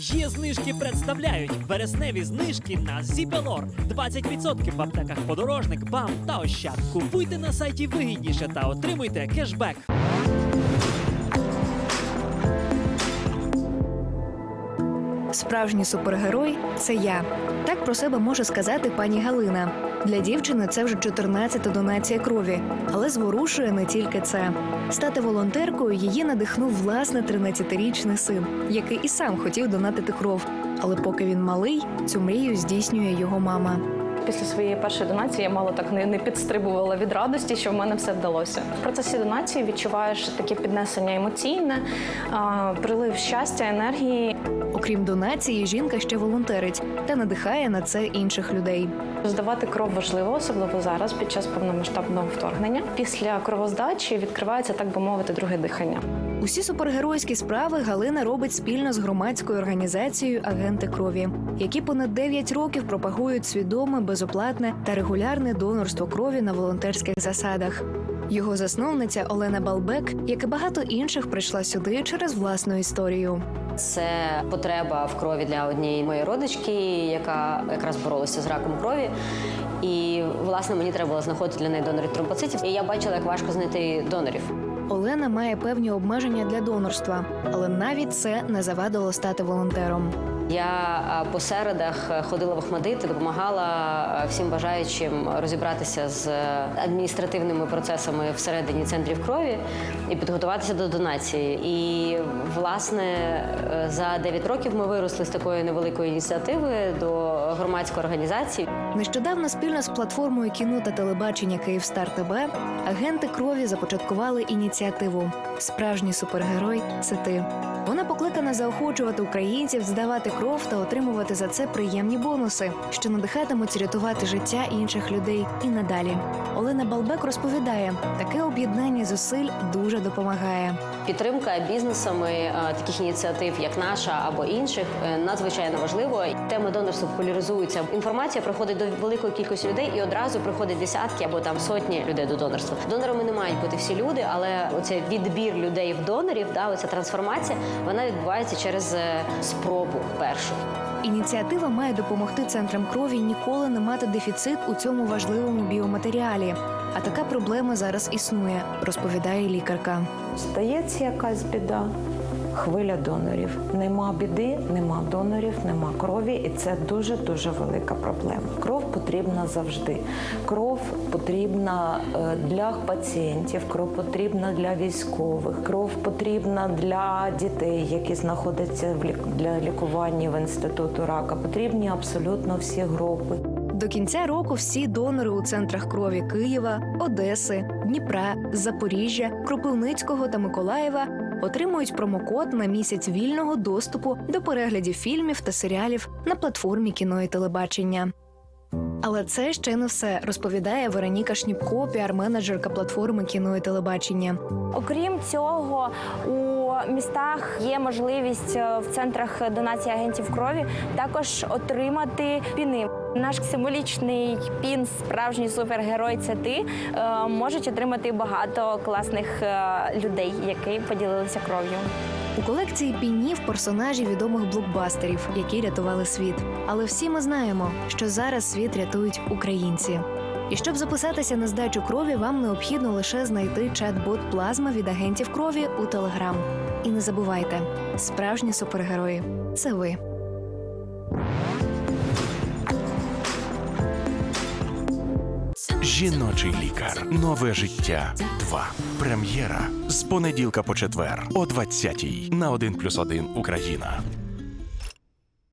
Є знижки представляють вересневі знижки на Зібелор. 20% в аптеках подорожник, бам та ощад. Купуйте на сайті вигідніше та отримуйте кешбек. Справжній супергерой це я. Так про себе може сказати пані Галина. Для дівчини це вже 14-та донація крові, але зворушує не тільки це. Стати волонтеркою її надихнув власне 13-річний син, який і сам хотів донатити кров. Але поки він малий, цю мрію здійснює його мама. Після своєї першої донації я мало так не, не підстрибувала від радості, що в мене все вдалося. В процесі донації відчуваєш таке піднесення емоційне, а, прилив щастя, енергії. Окрім донації, жінка ще волонтерить та надихає на це інших людей. Здавати кров важливо, особливо зараз, під час повномасштабного вторгнення. Після кровоздачі відкривається, так би мовити, друге дихання. Усі супергеройські справи Галина робить спільно з громадською організацією Агенти крові, які понад 9 років пропагують свідоме, безоплатне та регулярне донорство крові на волонтерських засадах. Його засновниця Олена Балбек, як і багато інших, прийшла сюди через власну історію. Це потреба в крові для однієї моєї родички, яка якраз боролася з раком крові. І власне мені треба було знаходити для неї донорів тромбоцитів. І я бачила, як важко знайти донорів. Олена має певні обмеження для донорства, але навіть це не завадило стати волонтером. Я по середах е, ходила в Охмадит і допомагала е, всім бажаючим розібратися з е, адміністративними процесами всередині центрів крові і підготуватися до донації. І власне за 9 років ми виросли з такої невеликої ініціативи до громадської організації. Нещодавно спільно з платформою кіно та телебачення Київстар ТБ агенти крові започаткували ініціативу Справжній супергерой це ти. Вона покликана заохочувати українців здавати кров та отримувати за це приємні бонуси, що надихатимуть рятувати життя інших людей і надалі. Олена Балбек розповідає, таке об'єднання зусиль дуже допомагає. Підтримка бізнесами е, таких ініціатив, як наша або інших, е, надзвичайно важливо. Тема донорства популяризується. Інформація приходить до великої кількості людей, і одразу приходить десятки або там сотні людей до донорства. Донорами не мають бути всі люди, але оцей відбір людей в донорів, да, оця трансформація, вона відбувається через е, спробу першу. Ініціатива має допомогти центрам крові ніколи не мати дефіцит у цьому важливому біоматеріалі. А така проблема зараз існує, розповідає лікарка. Стається якась біда, хвиля донорів. Нема біди, нема донорів, нема крові, і це дуже дуже велика проблема. Кров потрібна завжди. Кров потрібна е, для пацієнтів, кров потрібна для військових, кров потрібна для дітей, які знаходяться для лікування в інституту рака. Потрібні абсолютно всі групи. До кінця року всі донори у центрах крові Києва, Одеси, Дніпра, Запоріжжя, Кропивницького та Миколаєва отримують промокод на місяць вільного доступу до переглядів фільмів та серіалів на платформі кіно і телебачення. Але це ще не все, розповідає Вероніка Шніпко, піар-менеджерка платформи кіно і телебачення. Окрім цього, у містах є можливість е, в центрах донації агентів крові також отримати піни. Наш символічний пін справжній супергерой це ти е, можуть отримати багато класних е, людей, які поділилися кров'ю. У колекції пінів персонажі відомих блокбастерів, які рятували світ. Але всі ми знаємо, що зараз світ рятують українці. І щоб записатися на здачу крові, вам необхідно лише знайти чат-бот плазма від агентів крові у Телеграм. І не забувайте, справжні супергерої це ви. Жіночий лікар. Нове життя. 2. Прем'єра з понеділка по четвер о 20-й на 1+,1 Україна.